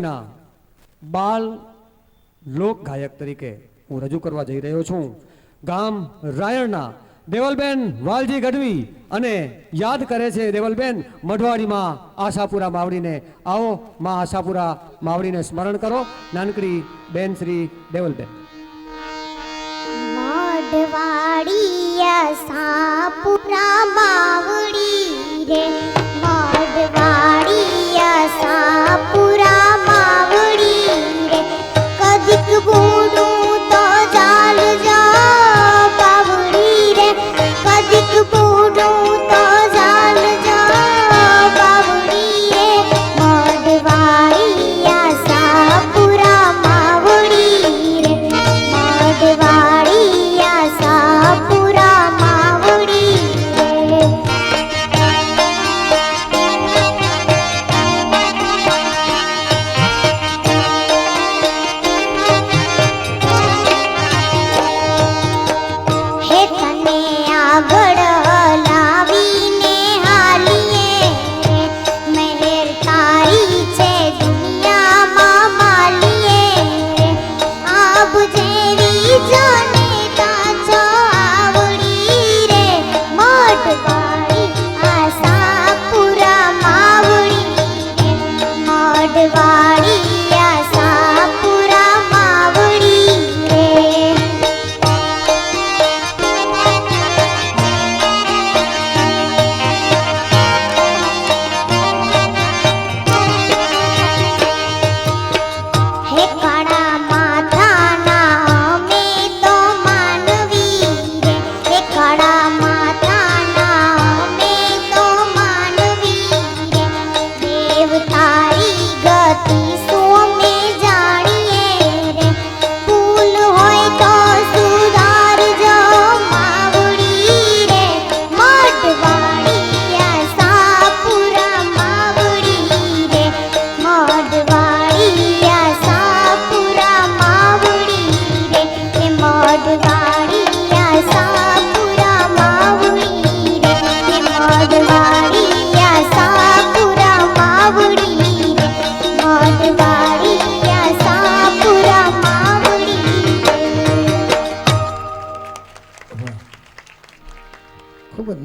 ના, બાલ લોક ગાયક તરીકે હું રજૂ કરવા જઈ રહ્યો છું. ગામ રાયણના દેવલબેન વાલજી ગઢવી અને યાદ કરે છે દેવલબેન મઢવાડીમાં આશાપુરા માવડીને. આવો માં આશાપુરા માવડીને સ્મરણ કરો. નાનકડી બેન શ્રી દેવલબેન. મઢવાડી આશાપુરા માવડી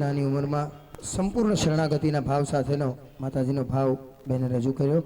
નાની ઉંમરમાં સંપૂર્ણ શરણાગતિના ભાવ સાથેનો માતાજીનો ભાવ બેને રજૂ કર્યો.